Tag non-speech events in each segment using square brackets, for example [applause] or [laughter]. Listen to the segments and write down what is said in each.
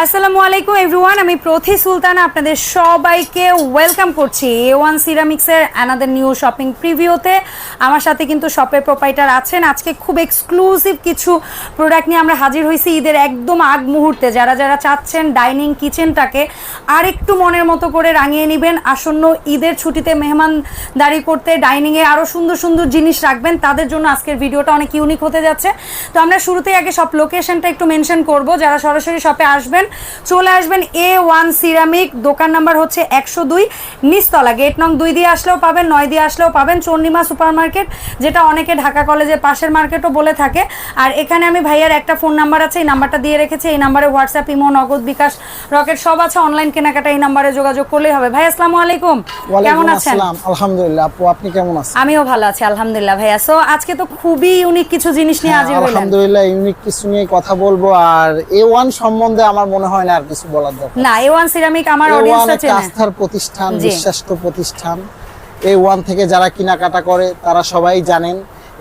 আসসালামু আলাইকুম এভরিওয়ান আমি প্রথি সুলতান, আপনাদের সবাইকে ওয়েলকাম করছি এ ওয়ান সিরামিক্সের অ্যানাদার নিউ শপিং প্রিভিউতে আমার সাথে কিন্তু শপের প্রোপাইটার আছেন। আজকে খুব এক্সক্লুসিভ কিছু প্রোডাক্ট নিয়ে আমরা হাজির হয়েছি ঈদের একদম আগ মুহূর্তে। যারা যারা চাচ্ছেন ডাইনিং কিচেনটাকে আর একটু মনের মতো করে রাঙিয়ে নেবেন। আসন্ন ঈদের ছুটিতে মেহমানদারি করতে ডাইনিংয়ে আরও সুন্দর সুন্দর জিনিস রাখবেন। তাদের জন্য আজকের ভিডিওটা অনেক ইউনিক হতে যাচ্ছে। তো আমরা শুরুতেই আগে সব লোকেশনটা একটু মেনশন করব। যারা সরাসরি শপে আসবেন চলে আসবেন এ ওয়ান সিরামিক দোকান নাম্বার হচ্ছে একশো দুই নিচতলা। গেট নং দুই দিয়ে আসলেও পাবেন নয় দিয়ে আসলেও পাবেন। চন্ডিমা সুপার মার্কেট যেটা অনেকে ঢাকা কলেজের পাশের মার্কেটও বলে থাকে। আর এখানে আমি ভাইয়ার একটা ফোন নাম্বার আছে এই নাম্বারটা দিয়ে রেখেছি। এই নাম্বারে হোয়াটসঅ্যাপ ইমো নগদ বিকাশ রকেট সব আছে। অনলাইন কেনাকাটা এই নাম্বারে যোগাযোগ করলেই হবে। ভাই আসসালামু আলাইকুম। কেমন আছেন? আলহামদুলিল্লাহ আপু আপনি কেমন আছেন? আমিও ভালো আছি আলহামদুলিল্লাহ ভাইয়া। সো আজকে তো খুবই ইউনিক কিছু জিনিস নিয়ে হ্যাঁ, হাজির হলেন আলহামদুলিল্লাহ ইউনিক কিছু নিয়ে কথা বলব। আর এ ওয়ান সম্বন্ধে আমার মনে হয় না আর কিছু বলার দরকার। না এ ওয়ান সিরামিক আমার অডিয়েন্সটা চেনে। আস্থার প্রতিষ্ঠান। বিশ্বাস্ত প্রতিষ্ঠান। এ ওয়ান থেকে যারা কেনাকাটা করে তারা সবাই জানেন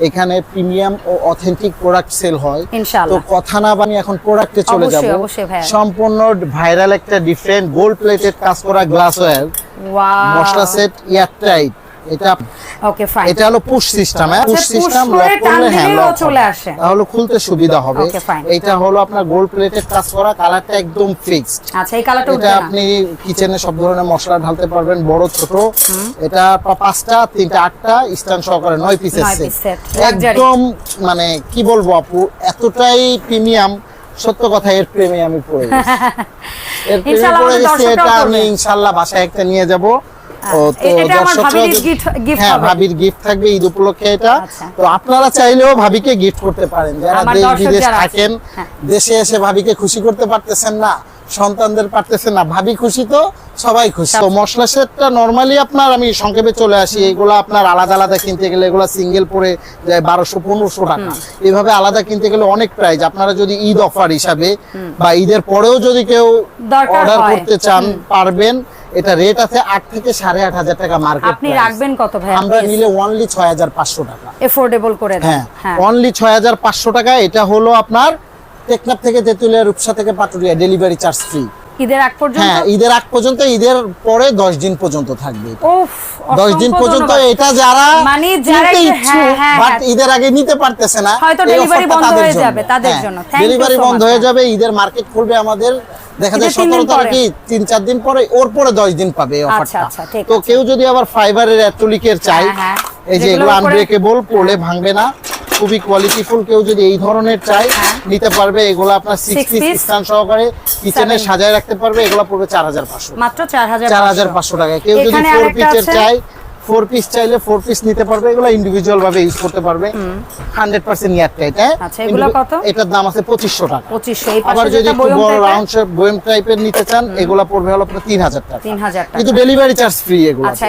এখানে প্রিমিয়াম ও অথেন্টিক প্রোডাক্ট সেল হয়। তো কথা না বানিয়ে এখন প্রোডাক্টে চলে যাব। সম্পূর্ণ ভাইরাল একটা ডিফারেন্ট গোল্ড প্লেটেড কাজ করা গ্লাসওয়্যার মশলা সেট এয়ারটাইট এটা ওকে ফাইন এটা হলো পুশ সিস্টেম হ্যাঁ? পুশ সিস্টেম লক করলে হ্যাঁ লক চলে আসে। তাহলে খুলতে সুবিধা হবে। এটা হলো আপনার গোল্ড প্লেটেড কাজ করা কালারটা একদম ফিক্সড আচ্ছা এই কালারটা এটা আপনি কিচেনে সব ধরনের মশলা ঢালতে পারবেন বড় ছোট। এটা পাঁচটা তিনটা আটটা স্ট্যান্ড সহকারে নয় পিসের সেট। একদম মানে কি বলব আপু এতটাই প্রিমিয়াম সত্য কথা এর প্রেমে আমি পড়ে গেছি। [laughs] এর প্রেমে পড়ে গেছি এটা আমি পড়বে। ইনশাআল্লাহ বাসায় একটা নিয়ে যাব। ভাবির gift হ্যাঁ হবে। ভাবির গিফট থাকবে ঈদ উপলক্ষে এটা। আচ্ছা। তো আপনারা চাইলেও ভাবিকে গিফট করতে পারেন। যারা দেশ বিদেশ থাকেন হ্যাঁ। দেশে এসে ভাবিকে খুশি করতে পারতেছেন না সন্তানদের পারতেছেন না। ভাবি খুশি তো সবাই খুশি। তো মশলা সেটটা নর্মালি আপনার আমি সংক্ষেপে চলে আসি। এগুলো আপনার আলাদা আলাদা কিনতে গেলে এগুলো সিঙ্গেল পরে যায় বারোশো পনেরোশো টাকা। এভাবে আলাদা কিনতে গেলে অনেক প্রাইস আপনারা যদি ঈদ অফার হিসাবে বা ঈদের পরেও যদি কেউ অর্ডার করতে চান পারবেন। এটা রেট আছে আট থেকে সাড়ে আট হাজার টাকা মার্কেট আপনি রাখবেন কত ভাই আমরা নিলে ওনলি ছয় হাজার পাঁচশো টাকা। এফোর্ডেবল করে হ্যাঁ হ্যাঁ। অনলি ছয় হাজার পাঁচশো টাকা। এটা হলো আপনার টেকনাফ থেকে তেতুলিয়া রূপসা থেকে পাটুরিয়া ডেলিভারি চার্জ ফ্রি ঈদের আগ পর্যন্ত? হ্যাঁ ঈদের আগ পর্যন্ত ঈদের পরে দশ দিন পর্যন্ত থাকবে উফ দশ দিন পর্যন্ত এটা যারা মানে যারা ইচ্ছুক, হ্যাঁ, হ্যাঁ, হ্যাঁ। ঈদের আগে নিতে পারতেছে না হয়তো offerটা বন্ধ হয়ে যাবে, তাদের হ্যাঁ, জন্য। So বন্ধ হয়ে হ্যাঁ। যাবে ঈদের মার্কেট খুলবে আমাদের দেখা যায় সতেরো। তারিখে তিন চার দিন পরে ওর পরে দশ দিন পাবে এই আচ্ছা, অফারটা আচ্ছা, তো কেউ যদি আবার ফাইবারের অ্যাটলিকের চাই। এই যে এগুলো আনব্রেকেবল পড়লে ভাঙবে না। খুবই কোয়ালিটিফুল কেউ যদি এই ধরনের চাই হ্যাঁ। নিতে পারবে। এগুলো আপনার সিক্স পিস স্থান সহকারে কিচেনে সাজায় রাখতে পারবে। এগুলো পড়বে চার হাজার পাঁচশো। মাত্র চার হাজার পাঁচশো। টাকা কেউ যদি ফোর পিসের চাই ফোর পিস চাইলে ফোর পিস নিতে পারবে এগুলো ইন্ডিভিজুয়াল ভাবে ইউজ করতে পারবে। হান্ড্রেড পার্সেন্ট ইয়ার টাইট হ্যাঁ? আচ্ছা, এগুলো কত? এটার দাম আছে পঁচিশশো টাকা। পঁচিশশো আবার যদি একটু বড় রাউন্ড শেপ বয়েম টাইপের নিতে চান এগুলো পড়বে হলো আপনার তিন হাজার টাকা। তিন হাজার টাকা। কিন্তু ডেলিভারি চার্জ ফ্রি এগুলো আচ্ছা,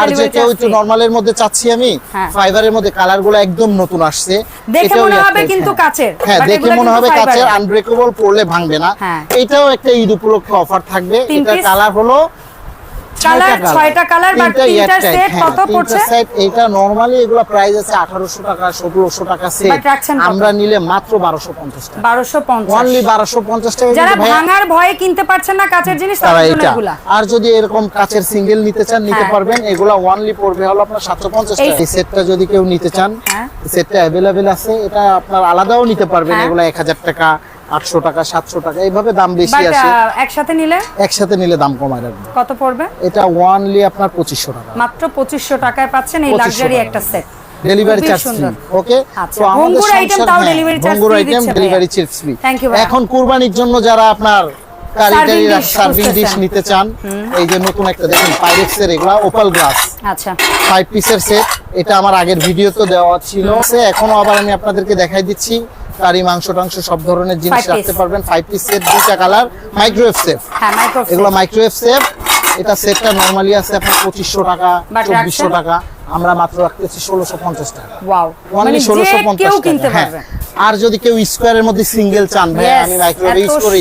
আর যে কেউ একটু। নরমালের মধ্যে চাচ্ছি আমি হ্যাঁ। ফাইবারের মধ্যে কালারগুলো একদম নতুন আসছে। দেখে মনে হবে কিন্তু হ্যাঁ। কাচের, হ্যাঁ দেখে মনে হবে কাচের। আনব্রেকেবল পড়লে ভাঙবে না। হ্যাঁ। এটাও একটা ঈদ উপলক্ষে অফার থাকবে। এটা কালার হলো কালার, ছয়টা কালার, তিনটার হ্যাঁ, কত পড়ছে? set, এটা নরমালি এগুলো প্রাইস আছে আঠারোশো টাকা সতেরোশো টাকা সেট But রাখছেন কত? আমরা নিলে মাত্র বারোশো পঞ্চাশ টাকা। বারোশো পঞ্চাশ। অনলি বারোশো পঞ্চাশ টাকা যারা ভাঙার ভয়ে কিনতে পারছেন না কাচের জিনিস তারা এটা। আর যদি এরকম কাচের সিঙ্গেল নিতে চান নিতে হ্যাঁ। পারবেন। এগুলা ওয়ানলি পড়বে হলো আপনার সাতশো পঞ্চাশ এই- টাকা। এই সেটটা যদি কেউ নিতে চান হ্যাঁ। সেটটা অ্যাভেলেবেল আছে। এটা আপনার আলাদাও নিতে পারবেন। হ্যাঁ। এগুলা এক হাজার টাকা। আটশো টাকা সাতশো টাকা এইভাবে দাম বেশি আছে। একসাথে নিলে? একসাথে নিলে দাম কমায় রাখবে। কত পড়বে? এটা ওয়ানলি আপনার পঁচিশশো টাকা। মাত্র পঁচিশশো টাকায় পাচ্ছেন এই লাক্সারি একটা set delivery charge free okay delivery charge ভঙ্গুর আইটেম ডেলিভারি চার্জ ফ্রি। এখন কুরবানির জন্য যারা আপনার সার্ভিং ডিশ নিতে চান এই যে নতুন একটা দেখুন পাইরেক্স এর এগুলা ওপাল গ্লাস আচ্ছা। ফাইভ পিসের সেট এটা আমার আগের ভিডিওতে দেওয়া ছিল। সে এখনও আবার আমি আপনাদেরকে দেখাই দিচ্ছি। কারি মাংস টাংস সব ধরনের জিনিস রাখতে পারবেন। ফাইভ পিস সেট দুইটা কালার মাইক্রোওয়েভ সেফ এগুলো মাইক্রোওয়েভ সেফ এটা সেটটা নরমালি আছে আপনার পঁচিশশো টাকা চব্বিশশো টাকা। আমরা মাত্র রাখতেছি ষোলোশো পঞ্চাশ টাকা। মানে অনলি ষোলোশো পঞ্চাশ টাকা। হ্যাঁ। আর যদি কেউ স্কোয়ারের মধ্যে সিঙ্গেল চান ভাই আমি মাইক্রোওয়েভ ইউজ করি।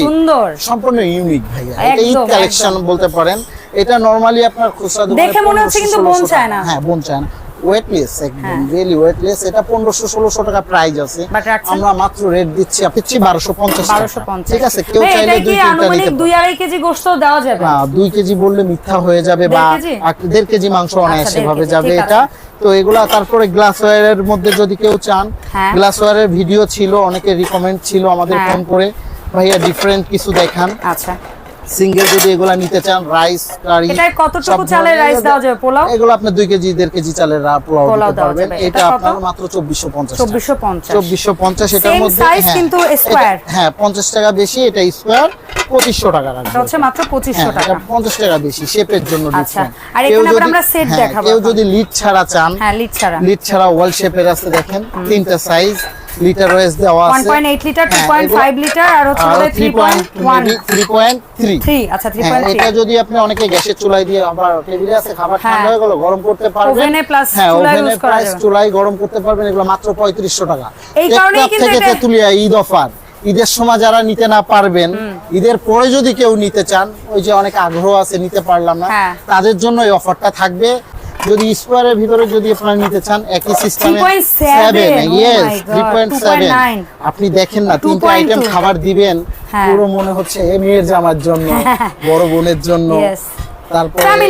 সম্পূর্ণ ইউনিক ভাইয়া। এটা ঈদ কালেকশন বলতে পারেন। এটা নরমালি আপনার খুচরা দোকানে দেখে মনে হচ্ছে কিন্তু বোন চায় না। হ্যাঁ বোন চায় না। ওয়েটলেস একদম রিয়েলি ওয়েটলেস এটা পনেরোশো ষোলোশো টাকা প্রাইস আছে। আমরা মাত্র রেট দিচ্ছি দিচ্ছি বারোশো পঞ্চাশ ঠিক আছে কেউ চাইলে দুই তিনটা নিতে দুই আড়াই কেজি গোস্ত দেওয়া যাবে? না দুই কেজি বললে মিথ্যা হয়ে যাবে বা দেড় কেজি? মাংস অনায়াসে ভাবে যাবে এটা। তো এগুলা তারপরে গ্লাসওয়্যারের মধ্যে যদি কেউ চান হ্যাঁ। গ্লাসওয়্যারের ভিডিও ছিল অনেকে রিকমেন্ড ছিল আমাদের হ্যাঁ। ফোন করে। ভাইয়া ডিফারেন্ট কিছু দেখান। আচ্ছা। সিঙ্গেল যদি এগুলা নিতে চান রাইস কারি এটায় কতটুকু চালের rice দেওয়া যাবে? পোলাও? এগুলো আপনি দুই কেজি দেড় কেজি চালের পোলাও দিতে পারবেন। এটা এটা আপনার মাত্র চব্বিশশো পঞ্চাশ চব্বিশশো পঞ্চাশ। চব্বিশশো পঞ্চাশ এটার মধ্যে size হ্যাঁ, কিন্তু এটা- square। হ্যাঁ পঞ্চাশ টাকা বেশি এটা স্কোয়ার পঁচিশশো টাকা রাখবে এটা হচ্ছে মাত্র পঁচিশশো হ্যাঁ, টাকা। এটা 50 টাকা বেশি শেপের জন্য আচ্ছা, আর এখানে আবার আমরা set হ্যাঁ, দেখাবো কেউ যদি লিড ছাড়া চান হ্যাঁ লিড ছাড়া। লিড ছাড়া ওয়াল শেপের আছে দেখেন তিনটা সাইজ লিটার ওয়াইজ দেওয়া আছে। পয়েন্ট এইট লিটার টু হ্যাঁ, পয়েন্ট এগুলো- ফাইভ লিটার আর হচ্ছে আর থ্রি পয়েন্ট ওয়ান 3.3 থ্রি আচ্ছা থ্রি হ্যাঁ, পয়েন্ট এটা যদি আপনি অনেকে গ্যাসের চুলায় দিয়ে আবার টেবিলে আছে খাবার হ্যাঁ। ঠান্ডা হয়ে গেল গরম করতে পারবেন। Oven-এ plus হ্যাঁ চুলায় ওভেনে use করা প্লাস যাবে। চুলায় গরম করতে পারবেন এগুলো মাত্র পঁয়ত্রিশশো টাকা। এই কারণেই টেকনাফ কিন্তু এটা- তেঁতুলিয়া ঈদ অফার। ঈদের সময় যারা নিতে না পারবেন ঈদের পরে যদি কেউ নিতে চান ওই যে অনেক আগ্রহ আছে নিতে পারলাম না। তাদের জন্য এই অফারটা থাকবে। যদি স্কোয়ারের ভিতরে যদি আপনারা নিতে চান একই সিস্টেমে 3.7 oh yes my God, three point seven আপনি দেখেন না তিনটা আইটেম খাবার দিবেন হ্যাঁ। পুরো মনে হচ্ছে মেয়ের জামার জন্য [laughs] বড় বোনের জন্য. তারপরে মানে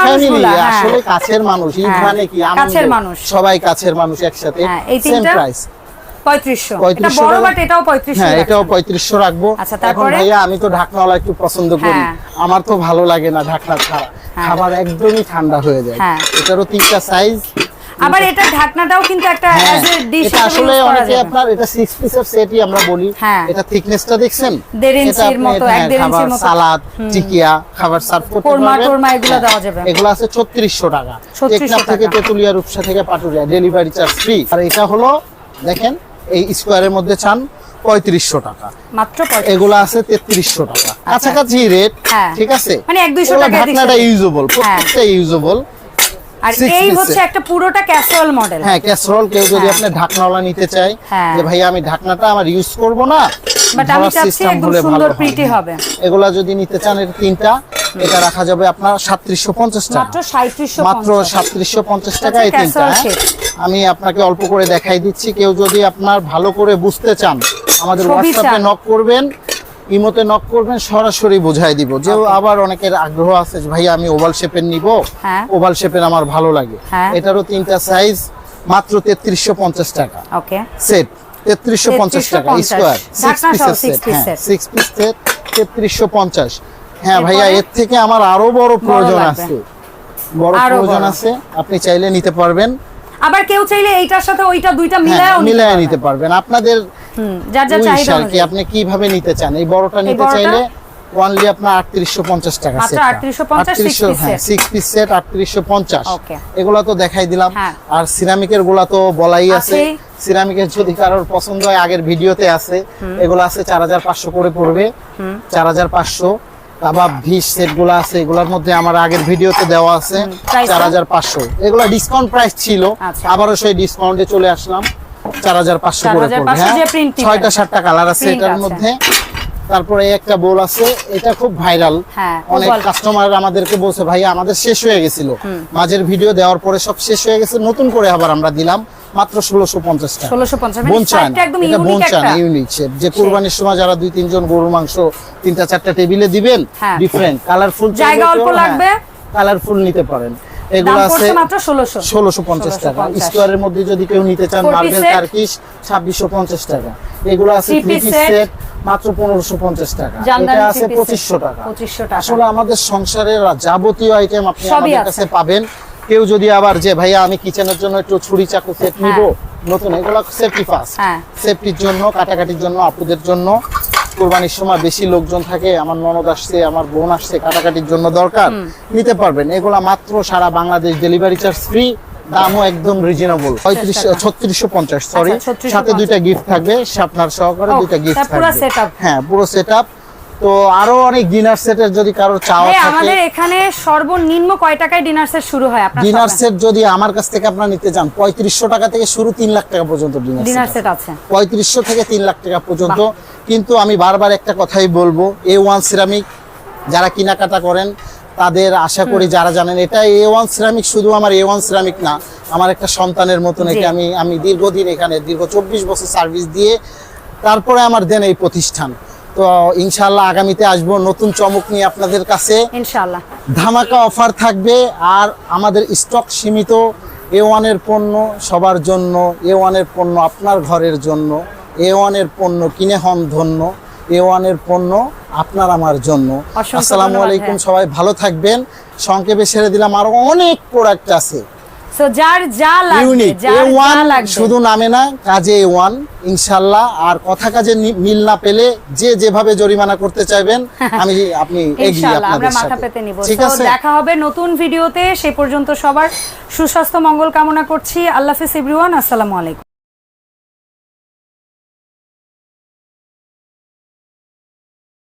মানুষগুলা, হ্যাঁ। আসলে কাছের মানুষ হ্যাঁ, মানে কি। সবাই কাছের মানুষ একসাথে। সেম প্রাইস পঁয়ত্রিশশো। বড় বাট এটাও পঁয়ত্রিশশো হ্যাঁ এটাও পঁয়ত্রিশশো রাখব। আচ্ছা, এখন ভাইয়া আমি তো ঢাকনাওয়ালা একটু পছন্দ করি। হ্যাঁ। আমার তো ভালো লাগে না ঢাকনা ছাড়া। খাবার একদমই ঠান্ডা হয়ে যায়। হ্যাঁ। এটারও তিনটা সাইজ আবার এটা ঢাকনাটাও কিন্তু একটা হ্যাঁ, অ্যাজ এ ডিশ এটা আসলে অনেকে আপনার এটা সিক্স পিসের সেটই আমরা বলি। হ্যাঁ। এটা থিকনেসটা দেখছেন? ইঞ্চির মতো, হ্যাঁ, ইঞ্চির মতো। সালাদ টিকিয়া খাবার সার্ভ করতে কোরমা পারবেন। এগুলো হ্যাঁ, দেওয়া যাবে। এগুলো আছে 3600 টাকা। টেকনাফ থেকে। তেতুলিয়া রূপসা থেকে পাটুরিয়া ডেলিভারি চার্জ ফ্রি আর এটা হলো দেখেন এই স্কোয়ারের মধ্যে চান পঁয়ত্রিশশো টাকা। মাত্র এগুলো আছে তেত্রিশশো টাকা। কাছাকাছি রেট হ্যাঁ। ঠিক আছে? মানে এক দুইশো টাকা ঢাকনাটা ইউজেবল প্রত্যেকটা ইউজেবল আর এই হচ্ছে একটা পুরোটা ক্যাসরোল মডেল হ্যাঁ ক্যাসরোল কেউ যদি। আপনি ঢাকনাওয়ালা নিতে হ্যাঁ। যে ভাইয়া আমি ঢাকনাটা আমার ইউজ করব না বাট আমি চাচ্ছি একদম সুন্দর প্রিটি হবে। এগুলা যদি নিতে চান এর তিনটা এটা রাখা যাবে আপনার সাতত্রিশশো পঞ্চাশ টাকা। মাত্র সাঁত্রিশশো মাত্র সাতত্রিশশো পঞ্চাশ টাকা এই তিনটা। আমি আপনাকে অল্প করে দেখাই দিচ্ছি। কেউ যদি আপনার ভালো করে বুঝতে চান আমাদের হোয়াটসঅ্যাপে। নক করবেন ইমোতে নক করবেন সরাসরি বোঝাই দিব। যে আবার অনেকের আগ্রহ আছে ভাই আমি ওভাল শেপের নিব। ওভাল শেপের আমার ভালো লাগে। হ্যাঁ। এটারও তিনটা সাইজ মাত্র তেত্রিশশো পঞ্চাশ টাকা। ওকে সেট তেত্রিশশো পঞ্চাশ টাকা স্কোয়ার সিক্স পিসের সেট হ্যাঁ সিক্স পিস সেট তেত্রিশশো পঞ্চাশ। হ্যাঁ ভাইয়া এর থেকে আমার আরও বড় প্রয়োজন আছে। বড় প্রয়োজন আছে আপনি চাইলে নিতে পারবেন। আবার কেউ চাইলে এইটার সাথে ওইটা দুইটা হ্যাঁ মিলায়ও মিলায় নিতে পারবেন। আপনাদের হুম, যার wish চাহিদা আর কি আপনি কীভাবে নিতে চান? এই বড়টা নিতে চাইলে ওয়ানলি আপনার আটত্রিশশো পঞ্চাশ টাকা মাত্র সেটটা। 3850 six 3800 piece হ্যাঁ set। সিক্স পিস সেট আটত্রিশশো পঞ্চাশ। Okay. এগুলো তো দেখাই দিলাম। হ্যাঁ। আর সিরামিকেরগুলা তো বলাই আছে। সিরামিকের যদি কারোর পছন্দ হয় আগের ভিডিওতে আছে। এগুলো আছে চার হাজার পাঁচশো করে পড়বে। চার হাজার পাঁচশো। কাবাব ভিস সেট আছে এগুলোর মধ্যে আমার আগের ভিডিওতে দেওয়া আছে চার হাজার পাঁচশো। এগুলো ডিসকাউন্ট প্রাইস ছিল আচ্ছা। আবারও সেই ডিসকাউন্টে চলে আসলাম চার হাজার পাঁচশো করে পড়বে হ্যাঁ? ছয়টা সাতটা কালার আছে এটার মধ্যে। তারপরে একটা বোল আছে এটা খুব ভাইরাল হ্যাঁ, অনেক কাস্টমার আমাদেরকে বলছে ভাই আমাদের শেষ হয়ে গেছিল। মাঝের ভিডিও দেওয়ার পরে সব শেষ হয়ে গেছে নতুন করে আবার আমরা দিলাম। মাত্র ষোলোশো পঞ্চাশ টাকা। 1650 মানে বোনচান একদম এটা unique বোনচান একটা। ইউনিক শেপ যে কুরবানির সময় যারা দুই তিনজন গরুর মাংস তিনটা চারটা টেবিলে দিবেন হ্যাঁ। ডিফারেন্ট কালারফুল জায়গা অল্প লাগবে। কালারফুল নিতে পারেন। এগুলো আছে মাত্র 1600 ষোলোশো পঞ্চাশ টাকা। 1650 স্কোয়ারের মধ্যে যদি কেউ নিতে চান মার্বেল টার্কিশ টাকা। এগুলো আছে থ্রি পিস সেট মাত্র পনেরোশো পঞ্চাশ টাকা। এটা আছে টাকা। 2500 টাকা। আসলে আমাদের সংসারের যাবতীয় আইটেম আপনি আমাদের কাছে পাবেন। কেউ যদি আবার যে ভাইয়া আমি কিচেনের জন্য একটু ছুরি চাকু সেট নিব? নতুন এগুলো সেফটি হ্যাঁ। সেফটির জন্য কাটাকাটির জন্য আপুদের জন্য। কোরবানির সময় বেশি লোকজন থাকে আমার ননদ আসছে আমার বোন আসছে কাটাকাটির জন্য দরকার। নিতে পারবেন। এগুলা মাত্র সারা বাংলাদেশ ডেলিভারি চার্জ ফ্রি দামও একদম রিজনেবল ছত্রিশশো পঞ্চাশ সরি আচ্ছা, 3650 সাথে দুইটা গিফট থাকবে আপনার সহকারে দুইটা গিফট থাকবে। হ্যাঁ পুরো সেট তো আরও অনেক ডিনার সেটের যদি কারও চাওয়া ভাই থাকে আমাদের এখানে সর্বনিম্ন কয় টাকায় ডিনার সেট শুরু হয় আপনার ডিনার সেট যদি আমার কাছ থেকে আপনারা নিতে চান পঁয়ত্রিশশো টাকা থেকে শুরু তিন লাখ টাকা পর্যন্ত ডিনার সেট আছে। পঁয়ত্রিশশো থেকে তিন লাখ টাকা পর্যন্ত। কিন্তু আমি বারবার একটা কথাই বলব এ ওয়ান সিরামিক যারা কেনাকাটা করেন তাদের আশা করি যারা জানেন এটা এ ওয়ান সিরামিক শুধু আমার এ ওয়ান সিরামিক না আমার একটা সন্তানের মতন। এটা আমি আমি দীর্ঘদিন এখানে দীর্ঘ চব্বিশ বছর সার্ভিস দিয়ে তারপরে আমার দেন এই প্রতিষ্ঠান। তো ইনশাল্লাহ আগামীতে আসব নতুন চমক নিয়ে আপনাদের কাছে। ইনশাআল্লাহ। ধামাকা অফার থাকবে আর আমাদের স্টক সীমিত এ ওয়ানের পণ্য সবার জন্য এ ওয়ানের পণ্য আপনার ঘরের জন্য এ ওয়ানের পণ্য কিনে হন ধন্য এ ওয়ানের পণ্য আপনার আমার জন্য। আসসালামু আলাইকুম সবাই ভালো থাকবেন। সংক্ষেপে ছেড়ে দিলাম আরও অনেক প্রোডাক্ট আছে। সো যার যা লাগবে যার যা লাগবে। শুধু নামে না কাজে এ ওয়ান ইনশাল্লাহ আর কথা কাজে মিল না পেলে যে যেভাবে জরিমানা করতে চাইবেন [laughs] আমি আপনি এগিয়ে আপনাদের সাথে। মাথা পেতে নিব। আছে? দেখা হবে নতুন ভিডিওতে। সে পর্যন্ত সবার সুস্বাস্থ্য মঙ্গল কামনা করছি। আল্লাহ হাফেজ এভরিওয়ান আসসালামু আলাইকুম।